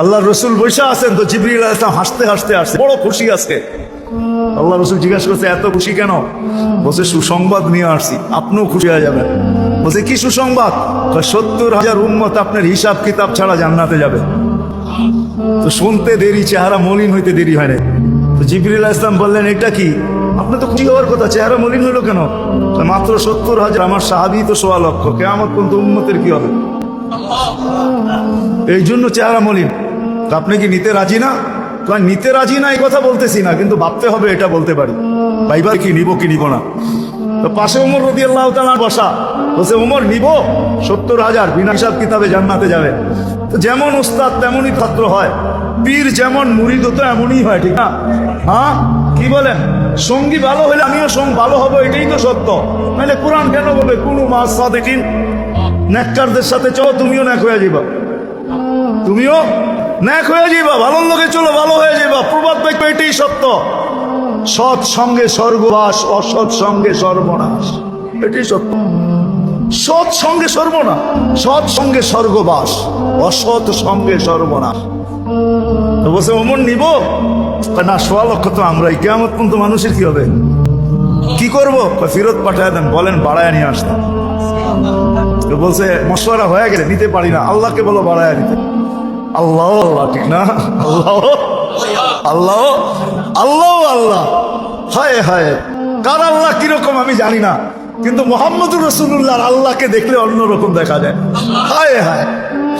আল্লাহ রসুল বৈশা আছেন তো জিবরিল ইসলাম হাসতে হাসতে আসছে বড় খুশি আছে। আল্লাহ রসুল জিজ্ঞাসা করছে এত খুশি কেন? বলছে সুসংবাদ নিয়ে আসছি। আপনিও খুশি হয়ে যাবেন। বলছে কি সুসংবাদ? সত্তর হাজার উন্মত আপনার হিসাব কিতাব ছাড়া জান্নাতে যাবে। তো শুনতে দেরি চেহারা মলিন হইতে দেরি হয় না তো জিবরিল ইসলাম বললেন এটা কি? আপনার তো খুশি হওয়ার কথা চেহারা মলিন হলো কেন? মাত্র সত্তর হাজার আমার সাহাবি তো সোয়া লক্ষ। কেমন কিন্তু উন্মতের কি হবে? এই জন্য চেহারা মলিন। তো আপনি কি নিতে রাজি না? কয়, নিতে রাজি না, এই কথা বলতেছি না, কিন্তু ভাবতে হবে এটা বলতে পারি। ভাইবার কি নিব কি নিব না? তো পাশে উমর রদি আল্লাহ বসা। বলছে, উমর, নিব? সত্তর হাজার, বিনা হিসাব কিতাবে জান্নাতে যাবে। তো যেমন উস্তাদ তেমনই ছাত্র হয়। পীর যেমন মুরিদ তো এমনই হয়, ঠিক না? হ্যাঁ কি বলেন? সঙ্গী ভালো হলে আমিও সঙ্গ, ভালো হব, এটাই তো সত্য। নাহলে কোরআন কেন বলবে? কোনো মাস সাদেকিন। নেককারদের সাথে চলো, তুমিও ন্যাক হয়ে যাবা তুমিও ন্যাক হয়ে যাবা ভালোর লোকে চলো, ভালো হয়ে যাবা প্রবাদ বাক্য এটাই সত্য। সৎ সঙ্গে স্বর্গবাস, অসৎ সঙ্গে সর্বনাশ। এটাই সত্য। সৎ সঙ্গে সর্বনাশ, সৎ সঙ্গে স্বর্গবাস, অসৎ সঙ্গে সর্বনাশ। বলছে, অমন নিব? না, সোয়া লক্ষ তো আমরাই। কেমন পর্যন্ত মানুষের কি হবে? কি করব? ফেরত পাঠায় দেন, বলেন, বাড়ায় নিয়ে আসতেন তো বলছে, মশওয়ারা হয়ে গেলে নিতে পারি না। আল্লাহকে বলো, বাড়ায় নিতে আল্লাহ আল্লাহ, ঠিক না? আল্লাহ আল্লাহ আল্লাহ আল্লাহ। হায় হায়। কার আল্লাহ কীরকম আমি জানি না। কিন্তু মোহাম্মদুর রসুল্লাহ আল্লাহকে দেখলে অন্যরকম দেখা যায়। হায় হায়।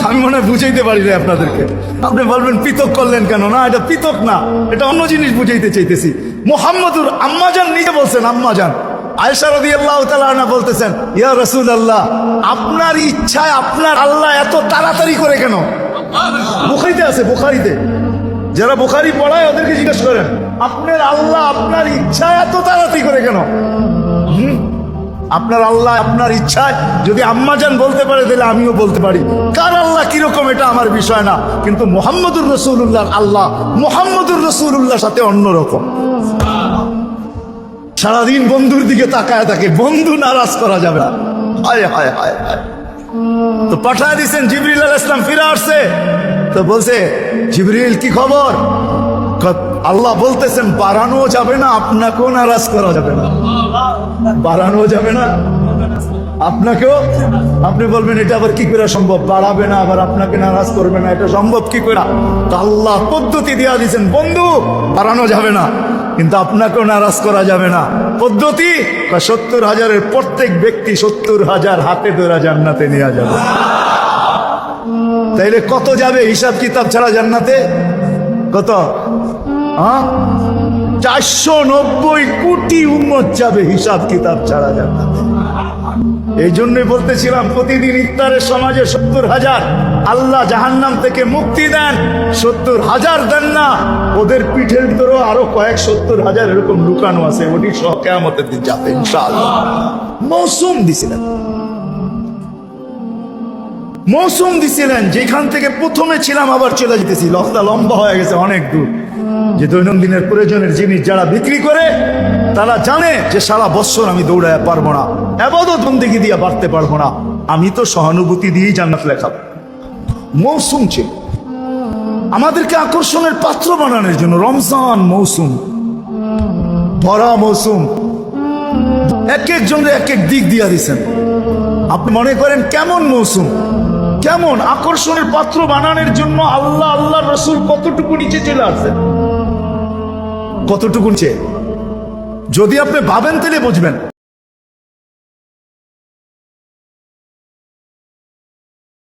আমি মনে হয় বুঝাইতে পারি না আপনাদেরকে। আপনি বলবেন পিতক করলেন কেন? না, এটা পিতক না। এটা অন্য জিনিস বুঝাইতে চাইতেছি। মোহাম্মদুর আম্মাজান নিজে বলছেন, আম্মাজান। আয়সা রদি আল্লাহ তালা বলতেছেন, ইয়া রসুল আল্লাহ আপনার ইচ্ছায় আপনার আল্লাহ এত তাড়াতাড়ি করে কেন? বুখারিতে আছে, বুখারিতে। যারা বুখারি পড়ায় ওদেরকে জিজ্ঞেস করেন, আপনার আল্লাহ আপনার ইচ্ছায় এত তাড়াতাড়ি করে কেন? আপনার আল্লাহ আপনার ইচ্ছায় যদি আম্মাজান বলতে পারে, তাহলে আমিও বলতে পারি। কার আল্লাহ কীরকম, এটা আমার বিষয় না। কিন্তু মোহাম্মদুর রসুল্লাহ আল্লাহ মোহাম্মদুর রসুল্লাহর সাথে অন্যরকম। সারাদিন বন্ধুর দিকে তাকায় থাকে, বন্ধু নারাজ করা যাবে না। হায় হায় হায় হায়। তো পাঠায় দিচ্ছেন জিবরিল আল ইসলাম ফিরে আসছে। তো বলছে, জিবরিল, কি খবর? আল্লাহ বলতেছেন, বাড়ানো যাবে না, আপনাকেও নারাজ করা যাবে না। বাড়ানো যাবে না, আপনাকেও? আপনি বলবেন, এটা আবার কি করে সম্ভব? বাড়াবে না, আবার আপনাকে নারাজ করবে না, এটা সম্ভব কি করে? আল্লাহ পদ্ধতি দেওয়া দিয়েছেন, বন্ধু, বাড়ানো যাবে না। কিন্তু আপনাকেও নারাজ করা যাবে না। পদ্ধতি? বা সত্তর হাজারের প্রত্যেক ব্যক্তি সত্তর হাজার হাতে ধরা জান্নাতে নেওয়া যাবে। তাইলে কত যাবে হিসাব কিতাব ছাড়া জান্নাতে? কত? হ্যাঁ চারশো নব্বই কোটি উন্মত যাবে হিসাব কিতাব ছাড়া জান্নাতে। এই জন্যই বলতেছিলাম, প্রতিদিন ইফতারের সমাজে সত্তর হাজার আল্লাহ জাহান্নাম থেকে মুক্তি দেন, সত্তর হাজার দেন না। ওদের পিঠের ভিতরেও আরও কয়েক সত্তর হাজার এরকম লুকানো আছে, ওটি সহ দিন ইনশাআল্লাহ। মৌসুম দিছিলেন। মৌসুম দিছিলেন, যেখান থেকে প্রথমে ছিলাম, আবার চলে যেতেছি। লম্বা হয়ে গেছে, অনেক দূর। যে দৈনন্দিনের প্রয়োজনের জিনিস যারা বিক্রি করে, তারা জানে যে সারা বছর আমি দৌড়ায় পারব না এবাদত বন্দিগি দিয়ে বাড়তে পারব না। আমি তো সহানুভূতি দিয়েই জান্নাত লেখাব। মৌসুম ছিল আমাদেরকে আকর্ষণের পাত্র বানানোর জন্য রমজান মৌসুম, ভরা মৌসুম। এক একজনের এক এক দিক দিয়া দিছেন। আপনি মনে করেন কেমন মৌসুম? কেমন আকর্ষণের পাত্র বানানোর জন্য আল্লাহ আল্লাহ রসুল কতটুকু নিচে চলে আসছেন? কতটুকু চেয়ে? যদি আপনি ভাবেন তাহলে বুঝবেন।